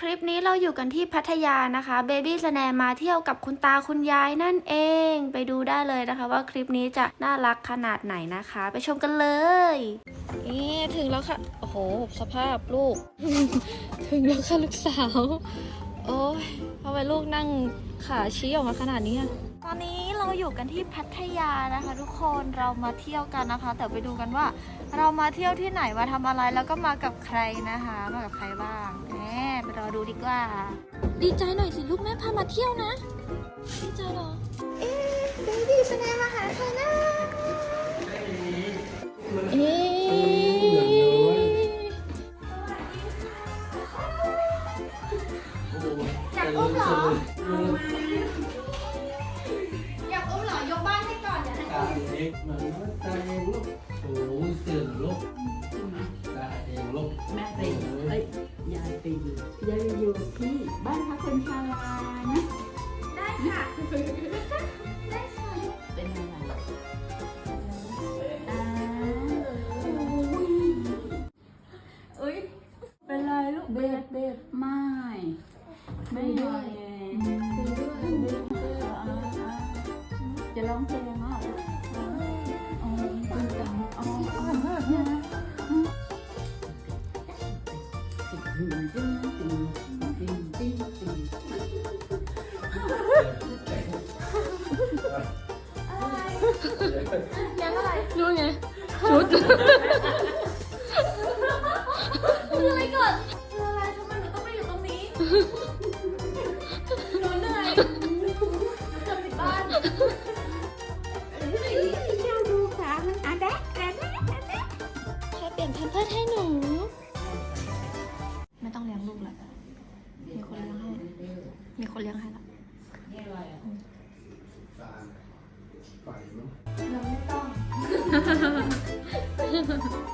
คลิปนี้เราอยู่กันที่พัทยานะคะเบบี้สแนมาเที่ยวกับคุณตาคุณยายนั่นเองไปดูได้เลยนะคะว่าคลิปนี้จะน่ารักขนาดไหนนะคะ ไปชมกันเลยนี่ถึงแล้วค่ะ โอ้โห สภาพลูก ถึงแล้วค่ะลูกสาว โอ้ยทำไมลูกนั่งขาชี้ออกมาขนาดนี้อะ ตอนนี้เราอยู่กันที่พัทยานะคะ ทุกคนเรามาเที่ยวกันนะคะ แต่ไปดูกันว่า เรามาเที่ยวที่ไหนมาทำอะไรแล้วก็มากับใครนะคะ มากับใครบ้างแหมไปรอดูดีกว่า ดีใจหน่อยสิลูกแม่พามาเที่ยวนะ ดีใจเหรอ เอ๊ะเบบี้แสดงมาหาใครนะเอ๊ะอยากอุ้มเหรอ เหมือนว่าตาเองลูกโอ้ยเสื่อมลูกตาเองลูกแม่ไปเอ้ยยายไปอยู่ยายไปอยู่ที่บ้านพักคนชรานะได้ค่ะ ได้ค่ะเป็นอะไรอ่าโอ้ยเป็นไรลูกเบ็ดเบ็ดไม่ ไม่ไหว ยังอะไรรู้ไง ชุด คืออะไรก่อนคืออะไรทำไมหนูต้องมาอยู่ตรงนี้หนูเหนื่อยจะปิดบ้านเที่ยวดูขามันอะแดะแดะแดะแดะใครเปลี่ยนแพมเพิร์สให้หนู ต้องเลี้ยงลูกแล้วมีคนเลี้ยงให้ มีคนเลี้ยงให้ละเราไม่ต้อง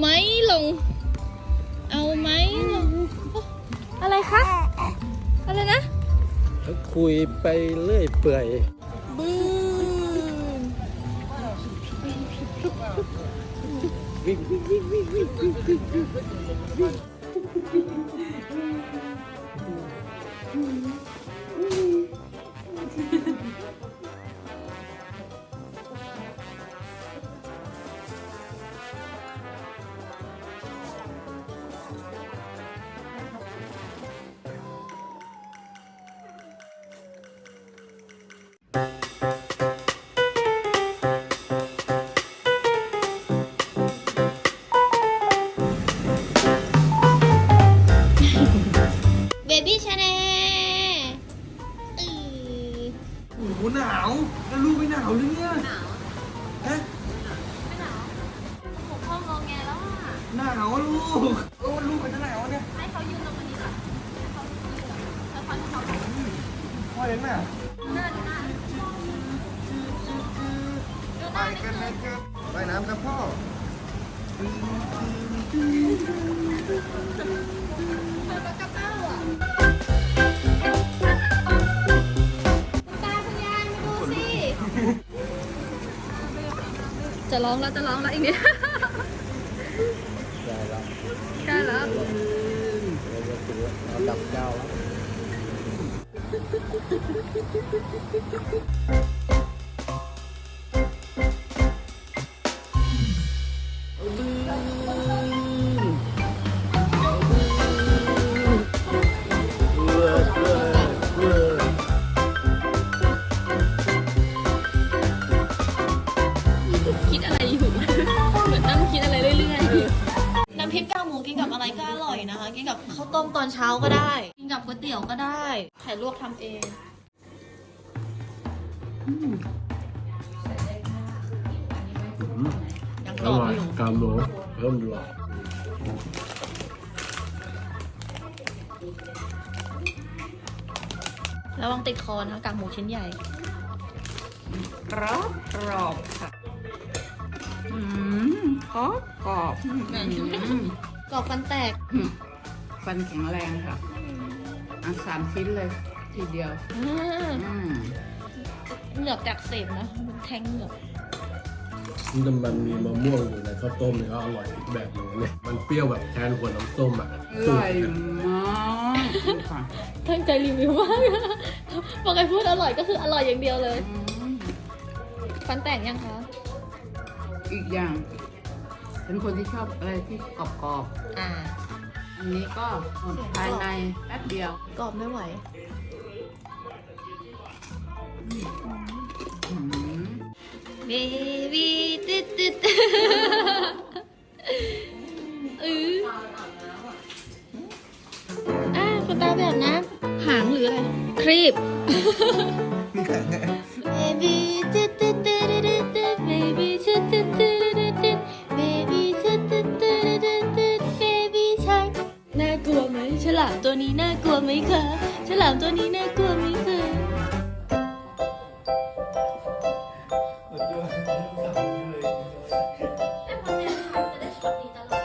ไหมลง เอาไหมลง อะไรคะ อะไรนะ คุยไปเรื่อยเปื่อยบืนวิ่งวิ่งวิ่งวิ่งวิ่งวิ่งวิ่งวิ่งาวลูกเออลูกเป็นหนาวเนี่ยให้เขายืนตรงนี้ก่อนให้เขายืนแล้วเขาจะเขาพ่อเลี้ยงหนาวหน้าดูหน้าดูหไปน้ากันนะครับไปน้ำครับพ่อตาคุณยายมาดูสิ จะร้องแล้วจะร้องแล้วอีกนิด ได้แล้ว กินกับข้าวต้มตอนเช้าก็ได้ กินกับก๋วยเตี๋ยวก็ได้ไข่ลวกทำเองยังอกรอบร่อยอยู่กามโลเพิ่มดูอะระวังติดคอนะคะกากหมูชิ้นใหญ่กรอบกรอบค่ะอืมกรอบกรอบอืมกรอบฟันแตก ฟันแข็งแรงค่ะอะสามชิ้นเลย ทีเดียวอืมอืมเหงือกจากเสพนะมันแทงเหงือกมันมันมีมะม่วงอยู่ในข้าวต้มเนี่ยก็อร่อยอีกแบบหนึงเนี่ยมันเปรี้ยวแบบแทนหัวน้ำส้มอะอร่อยมากค่ะตั้งใจรีวิวมากบอกไอ้พูดอร่อยก็คืออร่อยอย่างเดียวเลย อืมฟันแตกยังคะ อีกอย่าง เป็นคนที่ชอบอะไรที่กรอบอ่าๆ อันนี้ก็หมดภายในแป๊บเดียว กรอบไม่ไหวอืมเบบี้ติดติดเอออ่าคุณตาแบบน้ำหางหรืออะไร ครีบ ลัวไหมคะฉลามตัวนี้น่ากลัวไหมคะจะได้ช็อตดีตลอด